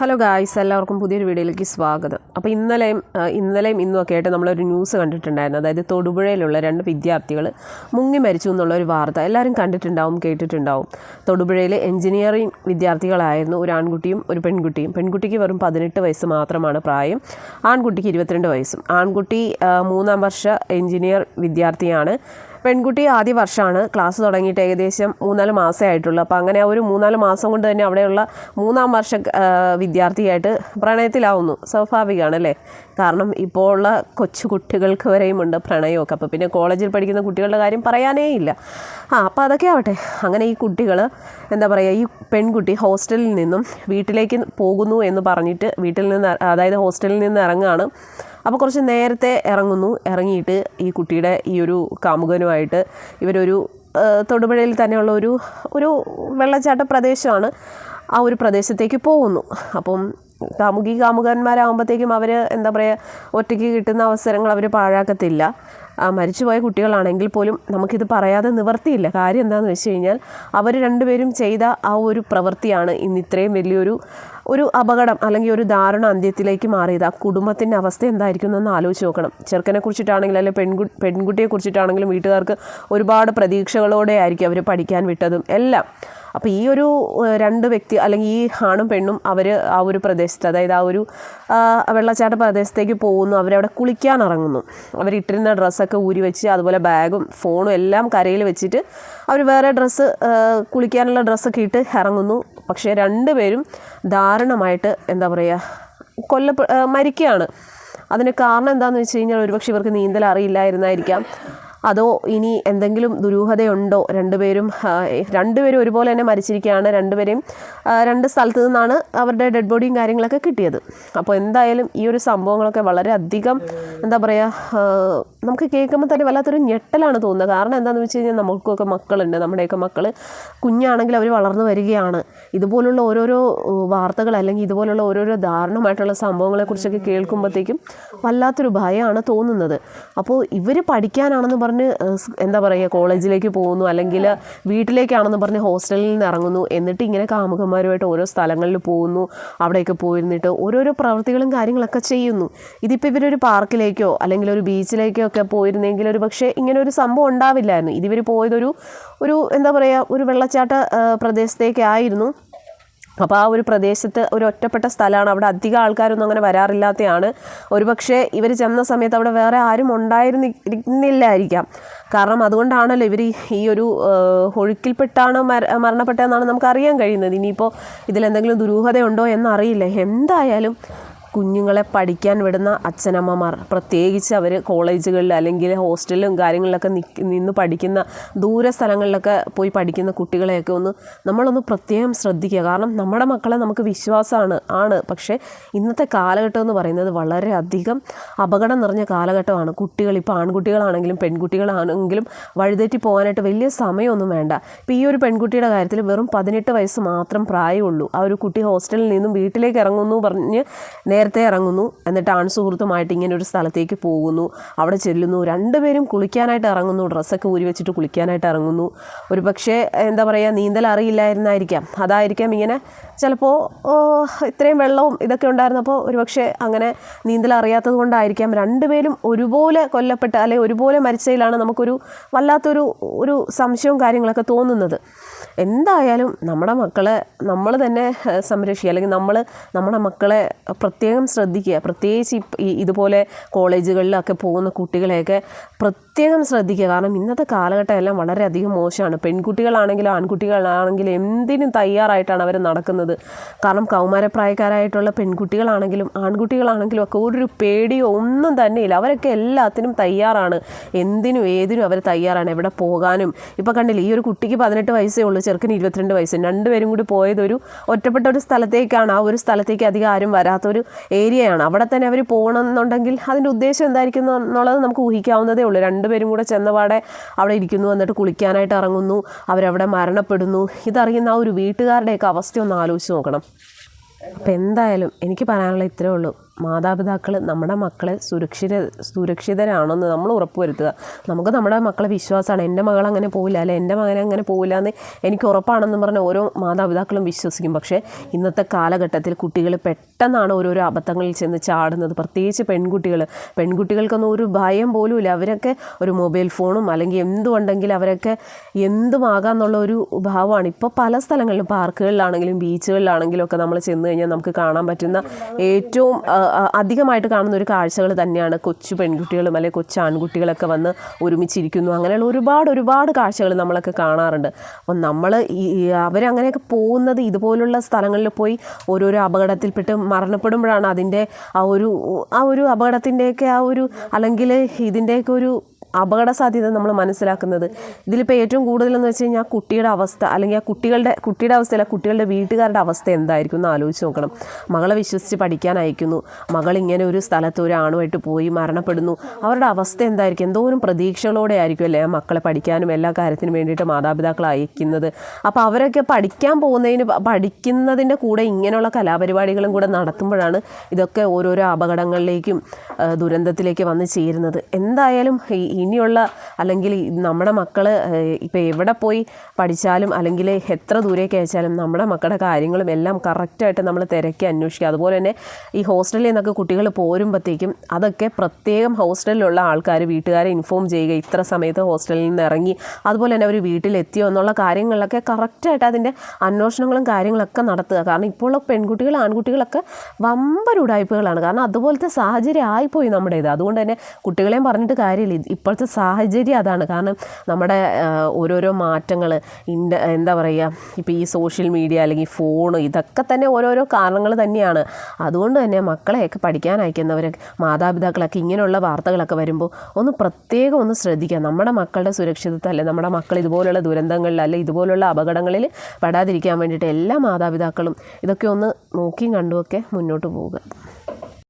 Hello guys എല്ലാവർക്കും പുതിയൊരു വീഡിയോയിലേക്ക് സ്വാഗതം. അപ്പോൾ ഇന്നലെയും ഇന്നലെയും ഇന്നും ഒക്കെ ആയിട്ട് നമ്മളൊരു ന്യൂസ് കണ്ടിട്ടുണ്ടായിരുന്നു. അതായത് തൊടുപുഴയിലുള്ള രണ്ട് വിദ്യാർത്ഥികൾ മുങ്ങി മരിച്ചു എന്നുള്ളൊരു വാർത്ത എല്ലാവരും കണ്ടിട്ടുണ്ടാവും കേട്ടിട്ടുണ്ടാവും. തൊടുപുഴയിലെ എഞ്ചിനീയറിംഗ് വിദ്യാർത്ഥികളായിരുന്നു ഒരു ആൺകുട്ടിയും ഒരു പെൺകുട്ടിയും. പെൺകുട്ടിക്ക് വെറും പതിനെട്ട് വയസ്സ് മാത്രമാണ് പ്രായം. ആൺകുട്ടിക്ക് ഇരുപത്തിരണ്ട് വയസ്സും. ആൺകുട്ടി മൂന്നാം വർഷ എഞ്ചിനീയർ വിദ്യാർത്ഥിയാണ്. പെൺകുട്ടി ആദ്യ വർഷമാണ് ക്ലാസ് തുടങ്ങിയിട്ട് ഏകദേശം മൂന്നാൽ മാസമേ ആയിട്ടുള്ളൂ. അപ്പോൾ അങ്ങനെ ഒരു മൂന്നാൽ മാസം കൊണ്ട് തന്നെ അവിടെയുള്ള മൂന്നാം വർഷ വിദ്യാർത്ഥിയായിട്ട് പ്രണയത്തിലാവുന്നു. സ്വാഭാവികമാണ് അല്ലേ കാരണം ഇപ്പോൾ ഉള്ള കൊച്ചു കുട്ടികൾക്ക് വരെയും ഉണ്ട് പ്രണയമൊക്കെ. അപ്പോൾ പിന്നെ കോളേജിൽ പഠിക്കുന്ന കുട്ടികളുടെ കാര്യം പറയാനേ ഇല്ല. ആ അപ്പോൾ അതൊക്കെ ആവട്ടെ. അങ്ങനെ ഈ കുട്ടികൾ എന്താ പറയുക ഈ പെൺകുട്ടി ഹോസ്റ്റലിൽ നിന്നും വീട്ടിലേക്ക് പോകുന്നു എന്ന് പറഞ്ഞിട്ട് വീട്ടിൽ നിന്ന് അതായത് ഹോസ്റ്റലിൽ നിന്ന് ഇറങ്ങുകയാണ്. അപ്പോൾ കുറച്ച് നേരത്തെ ഇറങ്ങുന്നു. ഇറങ്ങിയിട്ട് ഈ കുട്ടിയുടെ ഈ ഒരു കാമുകനുമായിട്ട് ഇവരൊരു തൊടുപുഴയിൽ തന്നെയുള്ള ഒരു ഒരു വെള്ളച്ചാട്ട പ്രദേശമാണ്. ആ ഒരു പ്രദേശത്തേക്ക് പോകുന്നു. അപ്പം കാമുകി കാമുകന്മാരാകുമ്പോഴത്തേക്കും അവർ എന്താ പറയുക ഒറ്റയ്ക്ക് കിട്ടുന്ന അവസരങ്ങൾ അവർ പാഴാക്കത്തില്ല. മരിച്ചുപോയ കുട്ടികളാണെങ്കിൽ പോലും നമുക്കിത് പറയാതെ നിവർത്തിയില്ല. കാര്യം എന്താണെന്ന് വെച്ച് കഴിഞ്ഞാൽ അവർ രണ്ടുപേരും ചെയ്ത ആ ഒരു പ്രവൃത്തിയാണ് ഇന്ന് ഇത്രയും വലിയൊരു ഒരു അപകടം അല്ലെങ്കിൽ ഒരു ദാരുണ അന്ത്യത്തിലേക്ക് മാറിയത്. ആ കുടുംബത്തിന്റെ അവസ്ഥ എന്തായിരിക്കും എന്ന് ആലോചിച്ച് നോക്കണം. ചെറുക്കനെ കുറിച്ചിട്ടാണെങ്കിലും അല്ലെങ്കിൽ പെൺകു പെൺകുട്ടിയെ കുറിച്ചിട്ടാണെങ്കിലും വീട്ടുകാർക്ക് ഒരുപാട് പ്രതീക്ഷകളോടെ ആയിരിക്കും അവർ പഠിക്കാൻ വിട്ടതും. എല്ലാം അപ്പോൾ ഈ ഒരു രണ്ട് വ്യക്തി അല്ലെങ്കിൽ ഈ ആണും പെണ്ണും അവർ ആ ഒരു പ്രദേശത്ത് അതായത് ആ ഒരു വെള്ളച്ചാട്ട പ്രദേശത്തേക്ക് പോകുന്നു. അവരവിടെ കുളിക്കാൻ ഇറങ്ങുന്നു. അവരിട്ടിരുന്ന ഡ്രസ്സൊക്കെ ഊരി വെച്ച് അതുപോലെ ബാഗും ഫോണും എല്ലാം കരയിൽ വെച്ചിട്ട് അവർ വേറെ ഡ്രസ്സ് കുളിക്കാനുള്ള ഡ്രസ്സൊക്കെ ഇട്ട് ഇറങ്ങുന്നു. പക്ഷേ രണ്ടുപേരും ദാരുണമായിട്ട് എന്താ പറയുക കൊല്ല മരിക്കുകയാണ്. അതിന് കാരണം എന്താണെന്ന് വെച്ച് കഴിഞ്ഞാൽ ഒരുപക്ഷെ ഇവർക്ക് നീന്തൽ അറിയില്ലായിരുന്നായിരിക്കാം. അതോ ഇനി എന്തെങ്കിലും ദുരൂഹതയുണ്ടോ? രണ്ടുപേരും രണ്ടുപേരും ഒരുപോലെ തന്നെ മരിച്ചിരിക്കുകയാണ്. രണ്ടുപേരെയും രണ്ട് സ്ഥലത്ത് നിന്നാണ് അവരുടെ ഡെഡ് ബോഡിയും കാര്യങ്ങളൊക്കെ കിട്ടിയത്. അപ്പോൾ എന്തായാലും ഈ ഒരു സംഭവങ്ങളൊക്കെ വളരെ അധികം എന്താ പറയുക നമുക്ക് കേൾക്കുമ്പോൾ തന്നെ വല്ലാത്തൊരു ഞെട്ടലാണ് തോന്നുന്നത്. കാരണം എന്താണെന്ന് വെച്ച് കഴിഞ്ഞാൽ നമുക്കൊക്കെ മക്കളുണ്ട്. നമ്മുടെയൊക്കെ മക്കൾ കുഞ്ഞാണെങ്കിൽ അവർ വളർന്നു വരികയാണ്. ഇതുപോലുള്ള ഓരോരോ വാർത്തകൾ അല്ലെങ്കിൽ ഇതുപോലുള്ള ഓരോരോ ദാരുണമായിട്ടുള്ള സംഭവങ്ങളെക്കുറിച്ചൊക്കെ കേൾക്കുമ്പോഴത്തേക്കും വല്ലാത്തൊരു ഭയമാണ് തോന്നുന്നത്. അപ്പോൾ ഇവർ പഠിക്കാനാണെന്ന് പറഞ്ഞ് എന്താ പറയുക കോളേജിലേക്ക് പോകുന്നു അല്ലെങ്കിൽ വീട്ടിലേക്കാണെന്ന് പറഞ്ഞ് ഹോസ്റ്റലിൽ നിന്ന് ഇറങ്ങുന്നു എന്നിട്ട് ഇങ്ങനെ കാമുകന്മാരുമായിട്ട് ഓരോ സ്ഥലങ്ങളിൽ പോകുന്നു അവിടെയൊക്കെ പോയിരുന്നിട്ട് ഓരോരോ പ്രവൃത്തികളും കാര്യങ്ങളൊക്കെ ചെയ്യുന്നു. ഇതിപ്പോൾ ഇവരൊരു പാർക്കിലേക്കോ അല്ലെങ്കിൽ ഒരു ബീച്ചിലേക്കോ ഒക്കെ പോയിരുന്നെങ്കിൽ ഒരു പക്ഷേ ഇങ്ങനെ ഒരു സംഭവം ഉണ്ടാവില്ലായിരുന്നു. ഇതിവർ പോയതൊരു ഒരു എന്താ പറയുക ഒരു വെള്ളച്ചാട്ട പ്രദേശത്തേക്കായിരുന്നു അപ്പോൾ ആ ഒരു പ്രദേശത്ത് ഒരു ഒറ്റപ്പെട്ട സ്ഥലമാണ്. അവിടെ അധികം ആൾക്കാരൊന്നും അങ്ങനെ വരാറില്ലാത്തതാണ് ഒരുപക്ഷെ ഇവർ ചെന്ന സമയത്ത് അവിടെ വേറെ ആരും ഉണ്ടായിരുന്നില്ലായിരിക്കാം കാരണം അതുകൊണ്ടാണല്ലോ ഇവർ ഈ ഒരു ഒഴുക്കിൽപ്പെട്ടാണ് മര മരണപ്പെട്ടതെന്നാണ് നമുക്ക് അറിയാൻ കഴിയുന്നത്. ഇനിയിപ്പോൾ ഇതിലെന്തെങ്കിലും ദുരൂഹതയുണ്ടോ എന്നറിയില്ല. എന്തായാലും കുഞ്ഞുങ്ങളെ പഠിക്കാൻ വിടുന്ന അച്ഛനമ്മമാർ പ്രത്യേകിച്ച് അവർ കോളേജുകളിൽ അല്ലെങ്കിൽ ഹോസ്റ്റലിലും കാര്യങ്ങളിലൊക്കെ നിന്ന് പഠിക്കുന്ന ദൂര സ്ഥലങ്ങളിലൊക്കെ പോയി പഠിക്കുന്ന കുട്ടികളെയൊക്കെ ഒന്ന് നമ്മളൊന്ന് പ്രത്യേകം ശ്രദ്ധിക്കുക. കാരണം നമ്മുടെ മക്കളെ നമുക്ക് വിശ്വാസമാണ് ആണ്. പക്ഷേ ഇന്നത്തെ കാലഘട്ടം എന്ന് പറയുന്നത് വളരെയധികം അപകടം നിറഞ്ഞ കാലഘട്ടമാണ്. കുട്ടികൾ ഇപ്പോൾ ആൺകുട്ടികളാണെങ്കിലും പെൺകുട്ടികളാണെങ്കിലും വഴിതെറ്റി പോകാനായിട്ട് വലിയ സമയമൊന്നും വേണ്ട. ഇപ്പോൾ ഈ ഒരു പെൺകുട്ടിയുടെ കാര്യത്തിൽ വെറും പതിനെട്ട് വയസ്സ് മാത്രം പ്രായമുള്ളൂ. ആ ഒരു കുട്ടി ഹോസ്റ്റലിൽ നിന്നും വീട്ടിലേക്ക് ഇറങ്ങുന്നു പറഞ്ഞ് നേരത്തെ ഇറങ്ങുന്നു. എന്നിട്ട് ആൺസുഹൃത്തുമായിട്ട് ഇങ്ങനെ ഒരു സ്ഥലത്തേക്ക് പോകുന്നു. അവിടെ ചെല്ലുന്നു. രണ്ടുപേരും കുളിക്കാനായിട്ട് ഇറങ്ങുന്നു. ഡ്രസ്സൊക്കെ ഊരി വെച്ചിട്ട് കുളിക്കാനായിട്ട് ഇറങ്ങുന്നു. ഒരു പക്ഷേ എന്താ പറയുക നീന്തൽ അറിയില്ലായിരുന്നായിരിക്കാം. അതായിരിക്കാം ഇങ്ങനെ ചിലപ്പോൾ ഇത്രയും വെള്ളവും ഇതൊക്കെ ഉണ്ടായിരുന്നപ്പോൾ ഒരു പക്ഷേ അങ്ങനെ നീന്തൽ അറിയാത്തത് കൊണ്ടായിരിക്കാം. രണ്ടുപേരും ഒരുപോലെ കൊല്ലപ്പെട്ട അല്ലെങ്കിൽ ഒരുപോലെ മരിച്ചതിലാണ് നമുക്കൊരു വല്ലാത്തൊരു ഒരു സംശയവും കാര്യങ്ങളൊക്കെ തോന്നുന്നത്. എന്തായാലും നമ്മുടെ മക്കളെ നമ്മൾ തന്നെ സംരക്ഷിക്കുക. അല്ലെങ്കിൽ നമ്മൾ നമ്മുടെ മക്കളെ പ്രത്യേകം ശ്രദ്ധിക്കുക. പ്രത്യേകിച്ച് ഇതുപോലെ കോളേജുകളിലൊക്കെ പോകുന്ന കുട്ടികളെയൊക്കെ പ്രത്യേകം ശ്രദ്ധിക്കുക. കാരണം ഇന്നത്തെ കാലഘട്ടം എല്ലാം വളരെയധികം മോശമാണ്. പെൺകുട്ടികളാണെങ്കിലും ആൺകുട്ടികളാണെങ്കിലും എന്തിനും തയ്യാറായിട്ടാണ് അവർ നടക്കുന്നത്. കാരണം കൗമാരപ്രായക്കാരായിട്ടുള്ള പെൺകുട്ടികളാണെങ്കിലും ആൺകുട്ടികളാണെങ്കിലും ഒക്കെ ഒരു പേടിയോ ഒന്നും തന്നെ ഇല്ല. അവരൊക്കെ എല്ലാത്തിനും തയ്യാറാണ്. എന്തിനും ഏതിനും അവർ തയ്യാറാണ്. എവിടെ പോകാനും. ഇപ്പോൾ കണ്ടില്ലേ ഈ ഒരു കുട്ടിക്ക് പതിനെട്ട് വയസ്സേ ഉള്ളൂ. ചെറുക്കന് ഇരുപത്തിരണ്ട് വയസ്സ്. രണ്ടുപേരും കൂടി പോയതൊരു ഒറ്റപ്പെട്ട ഒരു സ്ഥലത്തേക്കാണ്. ആ ഒരു സ്ഥലത്തേക്ക് അധികം ആരും വരാത്തൊരു ഏരിയയാണ്. അവിടെ തന്നെ അവർ പോകണമെന്നുണ്ടെങ്കിൽ അതിന്റെ ഉദ്ദേശം എന്തായിരിക്കുന്നു എന്നുള്ളത് നമുക്ക് ഊഹിക്കാവുന്നതേ ഉള്ളൂ. രണ്ടുപേരും കൂടെ ചെന്നപാടെ അവിടെ ഇരിക്കുന്നു എന്നിട്ട് കുളിക്കാനായിട്ട് ഇറങ്ങുന്നു അവരവിടെ മരണപ്പെടുന്നു. ഇതറിയുന്ന ആ ഒരു വീട്ടുകാരുടെയൊക്കെ അവസ്ഥ ഒന്ന് ആലോചിച്ച് നോക്കണം. അപ്പം എന്തായാലും എനിക്ക് പറയാനുള്ള ഇത്രേ ഉള്ളൂ. മാതാപിതാക്കൾ നമ്മുടെ മക്കളെ സുരക്ഷിത സുരക്ഷിതരാണെന്ന് നമ്മൾ ഉറപ്പുവരുത്തുക. നമുക്ക് നമ്മുടെ മക്കളെ വിശ്വാസമാണ്. എന്റെ മകൾ അങ്ങനെ പോവില്ല അല്ലെ എന്റെ മകൻ അങ്ങനെ പോവില്ല എന്ന് എനിക്ക് ഉറപ്പാണെന്ന് പറഞ്ഞ് ഓരോ മാതാപിതാക്കളും വിശ്വസിക്കും. പക്ഷേ ഇന്നത്തെ കാലഘട്ടത്തിൽ കുട്ടികൾ പെട്ടെന്നാണ് ഓരോരോ അബദ്ധങ്ങളിൽ ചെന്ന് ചാടുന്നത്. പ്രത്യേകിച്ച് പെൺകുട്ടികൾ പെൺകുട്ടികൾക്കൊന്നും ഒരു ഭയം പോലും ഇല്ല അവരൊക്കെ ഒരു മൊബൈൽ ഫോണും അല്ലെങ്കിൽ എന്തുണ്ടെങ്കിൽ അവരൊക്കെ എന്തുമാകാന്നുള്ള ഒരു ഭാവമാണ്. ഇപ്പോൾ പല സ്ഥലങ്ങളിലും പാർക്കുകളിലാണെങ്കിലും ബീച്ചുകളിലാണെങ്കിലും ഒക്കെ നമ്മൾ ചെന്ന് കഴിഞ്ഞാൽ നമുക്ക് കാണാൻ പറ്റുന്ന ഏറ്റവും അധികമായിട്ട് കാണുന്ന ഒരു കാഴ്ചകൾ തന്നെയാണ് കൊച്ചു പെൺകുട്ടികളും അല്ലെങ്കിൽ കൊച്ചു ആൺകുട്ടികളൊക്കെ വന്ന് ഒരുമിച്ചിരിക്കുന്നു. അങ്ങനെയുള്ള ഒരുപാട് ഒരുപാട് കാഴ്ചകൾ നമ്മളൊക്കെ കാണാറുണ്ട്. അപ്പം നമ്മൾ ഈ അവരങ്ങനെയൊക്കെ പോകുന്നത് ഇതുപോലുള്ള സ്ഥലങ്ങളിൽ പോയി ഓരോരോ അപകടത്തിൽപ്പെട്ട് മരണപ്പെടുമ്പോഴാണ് അതിന്റെ ആ ഒരു ആ ഒരു അപകടത്തിന്റെയൊക്കെ ആ ഒരു അല്ലെങ്കിൽ ഇതിന്റെയൊക്കെ ഒരു അപകട സാധ്യത നമ്മൾ മനസ്സിലാക്കുന്നത്. ഇതിലിപ്പോൾ ഏറ്റവും കൂടുതലെന്ന് വെച്ച് കഴിഞ്ഞാൽ കുട്ടിയുടെ അവസ്ഥ അല്ലെങ്കിൽ ആ കുട്ടികളുടെ കുട്ടിയുടെ അവസ്ഥയല്ല കുട്ടികളുടെ വീട്ടുകാരുടെ അവസ്ഥ എന്തായിരിക്കും എന്ന് ആലോചിച്ച് നോക്കണം. മകളെ വിശ്വസിച്ച് പഠിക്കാൻ അയക്കുന്നു. മകൾ ഇങ്ങനെ ഒരു സ്ഥലത്ത് ഒരു ആണുമായിട്ട് പോയി മരണപ്പെടുന്നു. അവരുടെ അവസ്ഥ എന്തായിരിക്കും? എന്തോരം പ്രതീക്ഷകളോടെ ആയിരിക്കും അല്ലേ ആ മക്കളെ പഠിക്കാനും എല്ലാ കാര്യത്തിനും വേണ്ടിയിട്ട് മാതാപിതാക്കൾ അയക്കുന്നത്. അപ്പോൾ അവരൊക്കെ പഠിക്കാൻ പോകുന്നതിന് പഠിക്കുന്നതിന്റെ കൂടെ ഇങ്ങനെയുള്ള കലാപരിപാടികളും കൂടെ നടത്തുമ്പോഴാണ് ഇതൊക്കെ ഓരോരോ അപകടങ്ങളിലേക്കും ദുരന്തത്തിലേക്ക് വന്ന് ചേരുന്നത്. എന്തായാലും ഈ ഇനിയുള്ള അല്ലെങ്കിൽ നമ്മുടെ മക്കൾ ഇപ്പോൾ എവിടെ പോയി പഠിച്ചാലും അല്ലെങ്കിൽ എത്ര ദൂരേക്ക് അയച്ചാലും നമ്മുടെ മക്കളുടെ കാര്യങ്ങളും എല്ലാം കറക്റ്റായിട്ട് നമ്മൾ തിരക്കി അന്വേഷിക്കുക അതുപോലെ തന്നെ ഈ ഹോസ്റ്റലിൽ നിന്നൊക്കെ കുട്ടികൾ പോരുമ്പോഴത്തേക്കും അതൊക്കെ പ്രത്യേകം ഹോസ്റ്റലിലുള്ള ആൾക്കാർ വീട്ടുകാരെ ഇൻഫോം ചെയ്യുക. ഇത്ര സമയത്ത് ഹോസ്റ്റലിൽ നിന്ന് ഇറങ്ങി അതുപോലെ തന്നെ അവർ വീട്ടിലെത്തിയോ എന്നുള്ള കാര്യങ്ങളിലൊക്കെ കറക്റ്റായിട്ട് അതിന്റെ അന്വേഷണങ്ങളും കാര്യങ്ങളൊക്കെ നടത്തുക. കാരണം ഇപ്പോഴുള്ള പെൺകുട്ടികൾ ആൺകുട്ടികളൊക്കെ വമ്പൻ ഉടായ്പകളാണ്. കാരണം അതുപോലത്തെ സാഹചര്യം ആയിപ്പോയി നമ്മുടെ ഇത്. അതുകൊണ്ട് തന്നെ കുട്ടികളെയും പറഞ്ഞിട്ട് കാര്യമില്ല. ഇത് ഇപ്പോഴത്തെ സാഹചര്യം അതാണ്. കാരണം നമ്മുടെ ഓരോരോ മാറ്റങ്ങൾ ഇന്റ എന്താ പറയുക ഇപ്പോൾ ഈ സോഷ്യൽ മീഡിയ അല്ലെങ്കിൽ ഫോൺ ഇതൊക്കെ തന്നെ ഓരോരോ കാരണങ്ങൾ തന്നെയാണ്. അതുകൊണ്ട് തന്നെ മക്കളെയൊക്കെ പഠിക്കാൻ അയക്കുന്നവരൊക്കെ മാതാപിതാക്കളൊക്കെ ഇങ്ങനെയുള്ള വാർത്തകളൊക്കെ വരുമ്പോൾ ഒന്ന് പ്രത്യേകം ഒന്ന് ശ്രദ്ധിക്കുക. നമ്മുടെ മക്കളുടെ സുരക്ഷിതത്വം അല്ലെ നമ്മുടെ മക്കൾ ഇതുപോലുള്ള ദുരന്തങ്ങളിൽ അല്ലെ ഇതുപോലുള്ള അപകടങ്ങളിൽ പെടാതിരിക്കാൻ വേണ്ടിയിട്ട് എല്ലാ മാതാപിതാക്കളും ഇതൊക്കെ ഒന്ന് നോക്കിയും കണ്ടുമൊക്കെ മുന്നോട്ട് പോവുക.